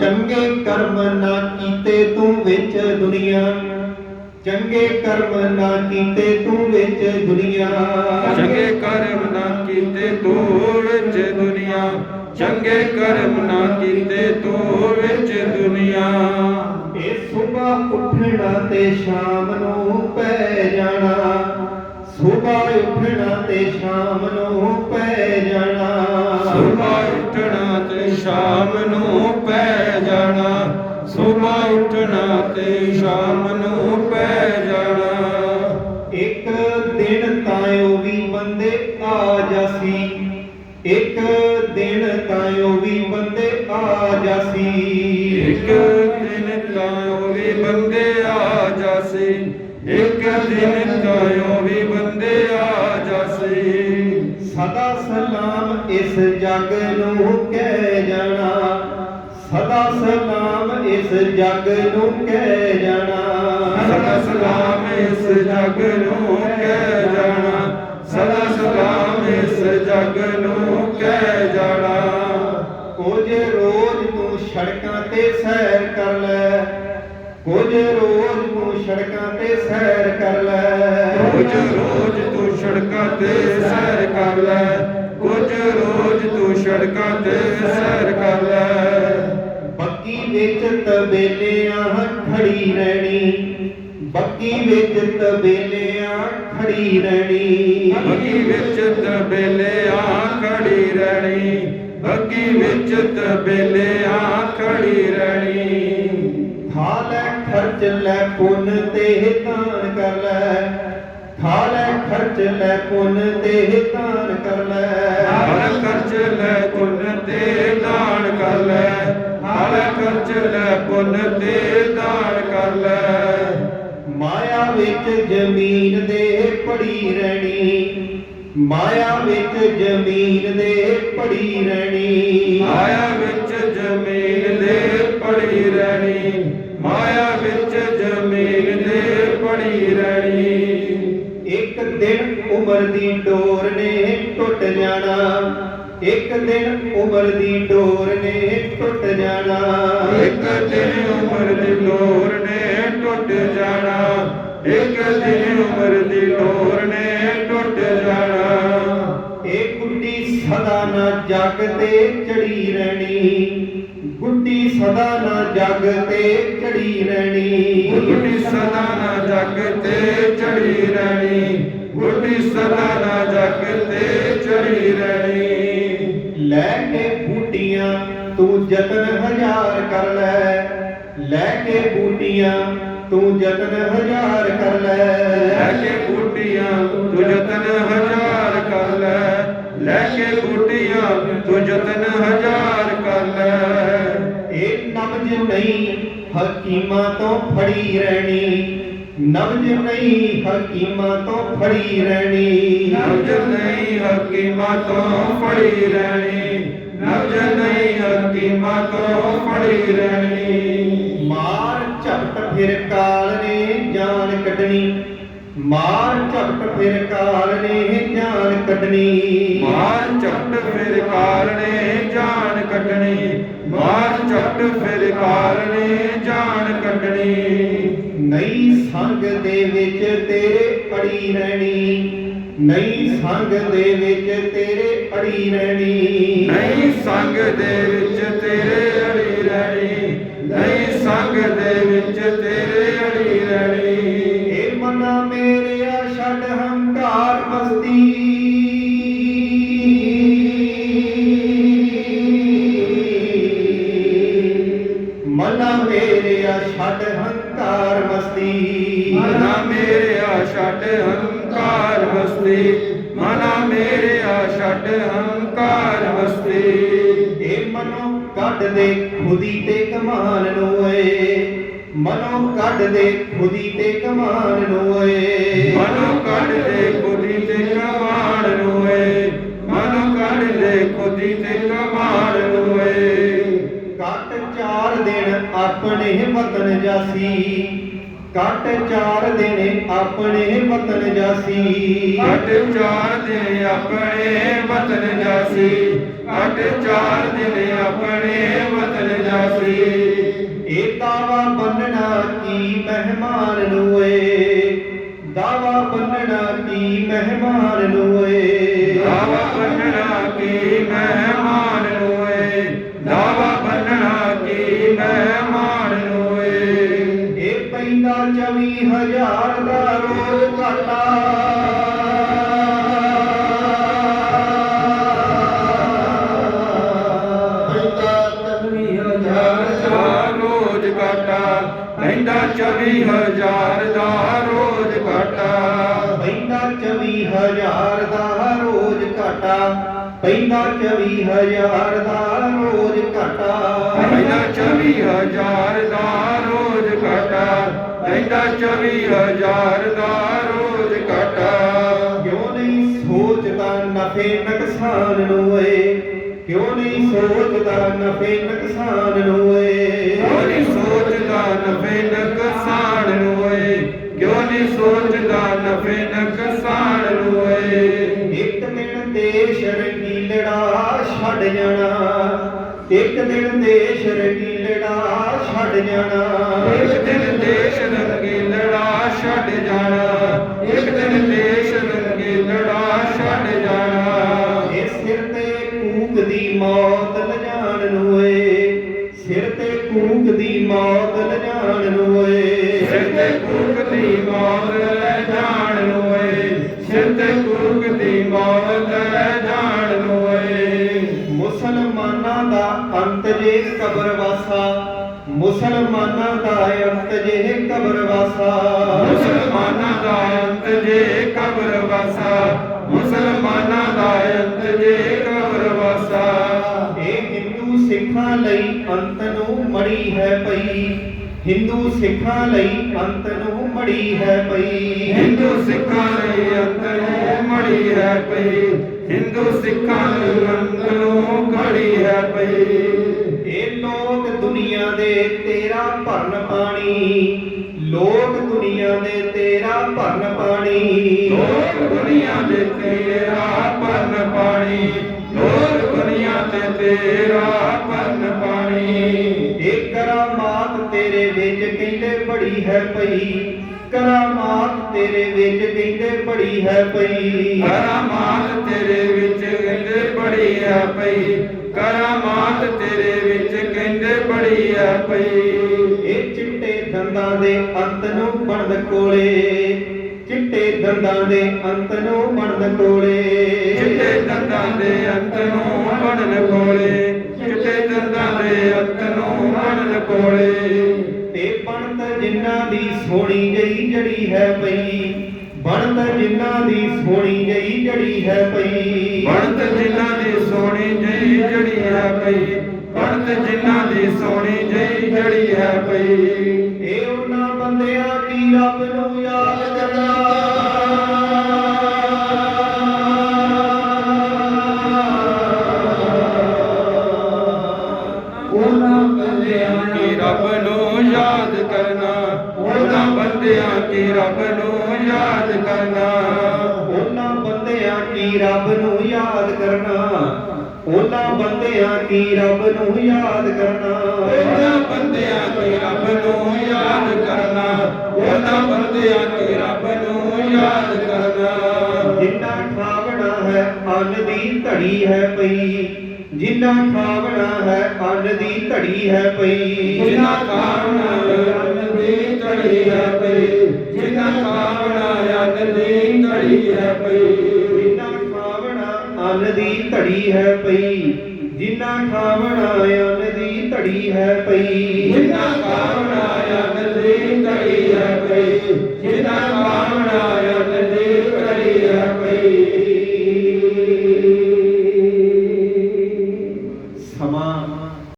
ਚੰਗੇ ਕਰਮ ਨਾ ਕੀਤੇ ਤੂੰ ਵਿੱਚ ਦੁਨੀਆ। ਚੰਗੇ ਕਰਮ ਨਾ ਕੀਤੇ ਤੂੰ ਵਿੱਚ ਦੁਨੀਆ। ਚੰਗੇ ਕਰਮ ਨਾ ਕੀਤੇ ਤੂੰ ਵਿੱਚ ਦੁਨੀਆ। ਚੰਗੇ ਕਰਮ ਨਾ ਕੀਤੇ ਤੂੰ ਵਿੱਚ ਦੁਨੀਆ। ਇਹ ਸੁਬਹ ਉੱਠਣਾ ਤੇ ਸ਼ਾਮ ਨੂੰ ਪੈ ਜਾਣਾ। ਸੁਬਹ ਉੱਠਣਾ ਤੇ ਸ਼ਾਮ ਨੂੰ ਪੈ ਜਾਣਾ। ਉੱਠਣਾ ਤੇ ਸ਼ਾਮ ਨੂੰ ਪੈ ਜਾਣਾ। ਸੁਬਹ ਉੱਠਣਾ ਤੇ ਸ਼ਾਮ ਨੂੰ ਪੈ ਜਾਣਾ। ਇੱਕ ਦਿਨ ਤਾਇਓ ਵੀ ਬੰਦੇ ਆ ਜਾਸੀ। ਇੱਕ ਦਿਨ ਤਾਇਓ ਵੀ ਬੰਦੇ ਆ ਜਾਸੀ। ਇੱਕ ਦਿਨ ਤਾਂ ਉਹ ਵੀ ਬੰਦੇ ਆ ਜਾਸੀ। ਇੱਕ ਦਿਨ ਤਾਂ ਉਹ ਵੀ ਬੰਦੇ ਆ ਜਾਸੀ। ਸਦਾ ਸਲਾਮ ਇਸ ਜਗ ਨੂੰ ਸਦਾ ਸਲਾਮ ਇਸ ਜਗ ਨੂੰ ਕਹਿ ਜਾਣਾ। ਸਦਾ ਸਲਾਮ ਇਸ ਜਗ ਨੂੰ ਕਹਿ ਜਾਣਾ। ਸਦਾ ਸਲਾਮ ਇਸ ਜਗ ਨੂੰ ਕਹਿ ਜਾਣਾ। ਕੁਝ ਰੋਜ਼ ਤੂੰ ਸੜਕਾਂ ਤੇ ਸੈਰ ਕਰ ਲੈ। ਕੁਝ ਰੋਜ਼ ਤੂੰ ਸੜਕਾਂ ਤੇ ਸੈਰ ਕਰ ਲੈ। ਕੁਝ ਰੋਜ਼ ਤੂੰ ਸੜਕਾਂ ਤੇ ਸੈਰ ਕਰ ਲੈ। ਕੁਝ ਰੋਜ਼ ਤੂੰ ਸੜਕਾਂ ਤੇ ਸੈਰ ਕਰ ਲੈ। ਵਿੱਚ ਤਬੇਲਿਆਂ ਖੜੀ ਰਹਿਣੀ ਬੱਕੀ ਵਿੱਚ ਤਬੇਲਿਆਂ ਖੜੀ ਰਹਿਣੀ। ਬੱਗੀ ਵਿੱਚ ਤਬੇਲੇ ਆ ਖੜੀ ਰਹਿਣੀ ਬੱਗੀ ਵਿੱਚ ਤਬੇਲੇ ਆ ਖੜੀ ਰਹਿਣੀ। ਖਾ ਲੈ ਖਰਚ ਲੈ ਪੁੰਨ ਤੇ ਦਾਨ ਕਰ ਲੈ। ਖਾ ਲੈ ਖਰਚ ਲੈ ਪੁੰਨ ਤੇ ਦਾਨ ਕਰ ਲੈ। ਹਰ ਖਰਚ ਲੈ ਪੁੰਨ ਤੇ ਦਾਨ ਕਰ ਲੈ। ਹਰ ਖਰਚ ਲੈ ਪੁੰਨ ਤੇ ਦਾਨ ਕਰ ਲੈ। ਮਾਇਆ ਵਿੱਚ ਜ਼ਮੀਨ ਦੇ ਪੜੀ ਰਹਿਣੀ। ਮਾਇਆ ਵਿੱਚ ਜ਼ਮੀਨ ਦੇ ਪੜੀ ਰਹਿਣੀ। ਮਾਇਆ ਵਿੱਚ ਜ਼ਮੀਨ ਦੇ ਪੜੀ ਰਹਿਣੀ। ਮਾਇਆ ਵਿੱਚ ਜ਼ਮੀਨ ਦੇ ਪੜੀ ਰਹਿਣੀ। ਇੱਕ ਦਿਨ ਉਮਰ ਦੀ ਡੋਰ ਨੇ ਟੁੱਟ ਜਾਣਾ। ਇੱਕ ਦਿਨ ਉਮਰ ਦੀ ਡੋਰ ਨੇ ਟੁੱਟ ਜਾਣਾ ਇੱਕ ਦਿਨ ਉਮਰ ਦੀ ਲੋਰ ਨੇ ਟੁੱਟ ਜਾਣਾ ਇੱਕ ਦਿਨ ਉਮਰ ਦੀ ਲੋਰ ਨੇ ਟੁੱਟ ਜਾਣਾ ਇਹ ਗੁੱਡੀ ਸਦਾ ਨਾ ਜਗ ਤੇ ਚੜੀ ਰਹਿਣੀ ਗੁੱਡੀ ਸਦਾ ਨਾ ਜਗ ਤੇ ਚੜੀ ਰਹਿਣੀ। ਗੁੱਡੀ ਸਦਾ ਨਾ ਜਗ ਤੇ ਚੜੀ ਰਹਿਣੀ। ਗੁੱਡੀ ਸਦਾ ਨਾ ਜਗ ਤੇ ਚੜੀ ਰਹਿਣੀ। ਲੈ ਕੇ ਬੂਟੀਆਂ ਤੂੰ ਯਤਨ ਹਜ਼ਾਰ ਕਰ ਲੈ। ਲੈ ਕੇ ਬੂਟੀਆਂ ਤੂੰ ਯਤਨ ਹਜ਼ਾਰ ਕਰ ਲੈ। ਲੈ ਕੇ ਬੂਟੀਆਂ ਤੂੰ ਯਤਨ ਹਜ਼ਾਰ ਕਰ ਲੈ। ਲੈ ਕੇ ਬੂਟੀਆਂ ਤੂੰ ਯਤਨ ਹਜ਼ਾਰ ਕਰ ਲੈ। ਨਬਜ ਨਹੀਂ ਹਕੀਮਾਂ ਤੋਂ ਫੜੀ ਰਹਿਣੀ। ਨਬਜ ਨਹੀਂ ਹਕੀਮਾਂ ਤੋਂ ਫੜੀ ਰਹਿਣੀ। ਨਬਜ ਨਹੀਂ ਹਕੀਮਾਂ ਤੋਂ ਫੜੀ ਰਹਿਣੀ। ਨਬਜ ਨਹੀਂ ਹਕੀਮਾਂ ਤੋਂ ਫੜੀ ਰਹਿਣੀ। ਮਾਰ ਝਪਟ ਫਿਰ ਕਾਲ ਨੇ ਜਾਨ ਕੱਢਣੀ। ਮਾਰ ਝਪਟ ਫਿਰ ਕਾਲ ਨੇ ਜਾਨ ਕੱਢਣੀ। ਮਾਰ ਝਟ ਫਿਰ ਕਾਰਣੇ ਜਾਨ ਕੱਢਣੀ। ਮਾਰ ਝਟ ਫਿਰ ਕਾਰਣੇ ਜਾਨ ਕੱਢਣੀ। ਨਈ ਸੰਗ ਦੇ ਵਿੱਚ ਤੇਰੇ ਅੜੀ ਰਹਿਣੀ। ਨਈ ਸੰਗ ਦੇ ਵਿੱਚ ਤੇਰੇ ਅੜੀ ਰਹਿਣੀ। ਨਹੀਂ ਸੰਗ ਦੇ ਵਿੱਚ ਤੇਰੇ ਅੜੀ ਰਹਿਣੀ। ਨਹੀਂ ਸੰਗ ਦੇ ਵਿੱਚ ਤੇਰੇ ਅੜੀ ਰਹਿਣੀ। ਇਹ ਮਨਾ ਮੇਰਿਆ ਛੱਡ ਹੰਕਾਰ ਮਸਤੀ। ਮਨੋਂ ਕੱਢ ਦੇ ਖੁਦੀ ਤੇ ਕਮਾਨ ਨੂੰ ਏ ਮਨੋਂ ਕੱਢ ਦੇ ਖੁਦੀ ਤੇ ਕਮਾਨ ਨੂੰ ਏ ਮਨੋਂ ਕੱਢ ਦੇ ਖੁਦੀ ਤੇ ਕਮਾਣ ਨੂੰ ਏ ਮਨੋਂ ਕੱਢ ਦੇ ਖੁਦੀ ਤੇ ਕਮਾਣ ਨੂੰ ਏ ਕੱਟ ਚਾਰ ਦਿਨ ਆਪਣੇ ਵਤਨ ਜਾਸੀ। ਕੱਟ ਚਾਰ ਦਿਨ ਆਪਣੇ ਵਤਨ ਜਾਸੀ। ਕੱਟ ਚਾਰ ਦੇ ਆਪਣੇ ਵਤਨ ਜਾਸੀ। ਅਟ ਚਾਰ ਦਿਨ ਆਪਣੇ ਵਤਨ ਜਾਸੀ। ਇਹ ਦਾਵਾ ਬੰਨਣਾ ਕੀ ਮਹਿਮਾਨ ਨੂੰ ਏ ਦਾਵਾ ਬੰਨਣਾ ਕੀ ਮਹਿਮਾਨ ਨੂੰ ਏ ਦਾਵਾ ਬੰਨਣਾ ਕੀ ਮਹਿਮਾਨ ਨੂੰ ਏ ਦਾਵਾ ਬੰਨਣਾ ਕੀ ਮਹਿਮਾਨ ਨੂੰ ਏ ਇਹ ਪੈਂਦਾ 24000 ਦਾ ਰੋਜ਼ ਘਾਟਾ ਪੈਂਦਾ 24000 ਦਾ ਰੋਜ਼ ਕਾਟਾ ਪੈਂਦਾ 24000 ਦਾ ਰੋਜ਼ ਘਾਟਾ। ਪੈਂਦਾ 24000 ਦਾ ਰੋਜ਼ ਘਾਟਾ। ਪੈਂਦਾ 24000 ਦਾ ਰੋਜ਼ ਕਾਟਾ ਪੈਂਦਾ 24000 ਦਾ ਰੋਜ਼ ਕਾਟਾ ਕਿਉਂ ਨਹੀਂ ਸੋਚਦਾ ਨਫੇ ਨੁਕਸਾਨ ਨੂੰ ਏ? ਕਿਉਂ ਨਹੀਂ ਸੋਚਦਾ ਨਫੇ ਨੁਕਸਾਨ ਨੂੰ ਏ ਕਿਉਂ ਨਹੀਂ ਸੋਚਦਾ ਨਫੇ ਨੁਕਸਾਨ ਨੂੰ ਏ ਕਿਉਂ ਨਹੀਂ ਸੋਚਦਾ ਨਫੇ ਨੁਕਸਾਨ ਨੂੰ ਏ ਇੱਕ ਦਿਨ ਦੇਸ਼ ਰੰਗੀਲੜਾ ਛੱਡ ਜਾਣਾ। ਇੱਕ ਦਿਨ ਦੇਸ਼ ਰੰਗੀਲੜਾ ਛੱਡ ਜਾਣਾ। ਇੱਕ ਦਿਨ ਦੇਸ਼ ਰੰਗੀ ਲੜਾ ਛੱਡ ਜਾਣਾ। ਇੱਕ ਦਿਨ ਮੌਤ ਲਜਾਣ ਨੂੰ ਏ ਸਿਰ ਤੇ ਕੂਕ ਦੀ ਮੌਤ ਲਜਾਣ ਨੂੰ ਏ ਸਿਰ ਤੇ ਕੂਕ ਦੀ ਮੌਤ ਲੈ ਜਾਣ ਨੂੰ ਏ ਸਿਰ ਤੇ ਕੂਕ ਦੀ ਮੌਤ ਲੈ ਜਾਣ ਨੂੰ ਏ ਮੁਸਲਮਾਨਾਂ ਦਾ ਅੰਤ ਜੇ ਕਬਰ ਵਾਸਾ। ਮੁਸਲਮਾਨਾਂ ਦਾ ਅੰਤ ਜੇ ਕਬਰ ਵਾਸਾ। ਹਿੰਦੂ ਸਿੱਖਾਂ ਲਈ ਅੰਤ ਨੂੰ ਮੜੀ ਹੈ ਪਈ। ਹਿੰਦੂ ਸਿੱਖਾਂ ਲਈ ਅੰਤ ਨੂੰ ਮੜੀ ਹੈ ਪਈ। ਹਿੰਦੂ ਸਿੱਖਾਂ ਲਈ ਅੰਤ ਨੂੰ ਘੜੀ ਹੈ ਪਈ। ਇਹ ਲੋਕ ਦੁਨੀਆ ਦੇ ਤੇਰਾ ਭਰਨ ਪਾਣੀ। ਲੋਕ ਦੁਨੀਆ ਦੇ ਤੇਰਾ ਭਰਨ ਪਾਣੀ। ਲੋਕ ਦੁਨੀਆ ਦੇ ਤੇਰਾ ਪੰਨ ਪਾਣੀ। ਤੇਰਾ ਪੰਨ ਪਾਣੀ। ਇਹ ਕਰਾਮਾਤ ਤੇਰੇ ਵਿੱਚ ਕਹਿੰਦੇ ਬੜੀ ਹੈ ਪਈ। ਕਰਾਮਾਤ ਤੇਰੇ ਵਿੱਚ ਕਹਿੰਦੇ ਬੜੀ ਹੈ ਪਈ। ਕਰਾਮਾਤ ਤੇਰੇ ਵਿੱਚ ਕਹਿੰਦੇ ਬੜੀ ਹੈ ਪਈ। ਕਰਾਮਾਤ ਤੇਰੇ ਵਿੱਚ ਕਹਿੰਦੇ ਬੜੀ ਹੈ ਪਈ। ਇਹ ਚਿੱਟੇ ਦੰਦਾਂ ਦੇ ਅੰਤ ਨੂੰ ਬਣਦ ਕੋਲੇ ਦੰਦਾਂ ਦੇ ਅੰਤ ਨੂੰ ਬਣਦ ਕੋਲੇ। ਚਿੱਟੇ ਦੰਦਾਂ ਦੇ ਅੰਤ ਨੂੰ ਬਣਨ ਕੋਲੇ ਚਿੱਟੇ ਦੰਦਾਂ ਦੇ ਅੰਤ ਨੂੰ ਬਣਨ ਕੋਲੇ। ਤੇ ਬਣਤ ਜਿਨ੍ਹਾਂ ਦੀ ਸੋਹਣੀ ਜਈ ਜੜੀ ਹੈ ਪਈ ਬਣਤ ਜਿਨ੍ਹਾਂ ਦੀ ਸੋਹਣੀ ਜਈ ਜੜੀ ਹੈ ਪਈ। ਬਣਤ ਜਿਨ੍ਹਾਂ ਦੀ ਸੋਹਣੀ ਜਈ ਜੜੀ ਹੈ ਪਈ ਬਣਤ ਜਿਨ੍ਹਾਂ ਦੀ ਸੋਹਣੀ ਜਈ ਜੜੀ ਹੈ ਪਈ। ਰੱਬ ਨੂੰ ਯਾਦ ਕਰਨਾ। ਉਹਨਾਂ ਬੰਦਿਆਂ ਕੀ ਰੱਬ ਨੂੰ ਯਾਦ ਕਰਨਾ। ਉਹਨਾਂ ਬੰਦਿਆਂ ਕੀ ਰੱਬ ਨੂੰ ਯਾਦ ਕਰਨਾ। ਉਹਨਾਂ ਬੰਦਿਆਂ ਕੀ ਰੱਬ ਨੂੰ ਯਾਦ ਕਰਨਾ। ਜਿੰਨਾ ਖਾਵਣਾ ਹੈ ਅੰਨ ਦੀ ਧੜੀ ਹੈ ਪਈ। ਜਿੰਨਾ ਖਾਵਣਾ ਹੈ ਅੰਨ ਦੀ ਧੜੀ ਹੈ ਪਈ। ਜਿਨ੍ਹਾਂ ਕਾਵਣਾ ਅੰਨ ਦੀ ਘੜੀ ਹੈ ਪਈ। ਜਿਨ੍ਹਾਂ ਕਾਵਣਾ ਅੰਨ ਦੀ ਘੜੀ ਹੈ ਪਈ। ਜਿੰਨਾ ਅੰਨ ਦੀ ਧੜੀ ਹੈ ਪਈ, ਜਿਨ੍ਹਾਂ ਖਾਵਣਾ ਅੰਨ ਦੀ ਧੜੀ ਹੈ ਪਈ। ਜਿਨ੍ਹਾਂ ਖਾਵਣਾ ਅੰਨ ਦੀ ਧੜੀ ਹੈ ਪਈ, ਜਿਨ੍ਹਾਂ ਖਾਵਣਾ ਅੰਨ ਦੀ ਧੜੀ ਹੈ ਪਈ।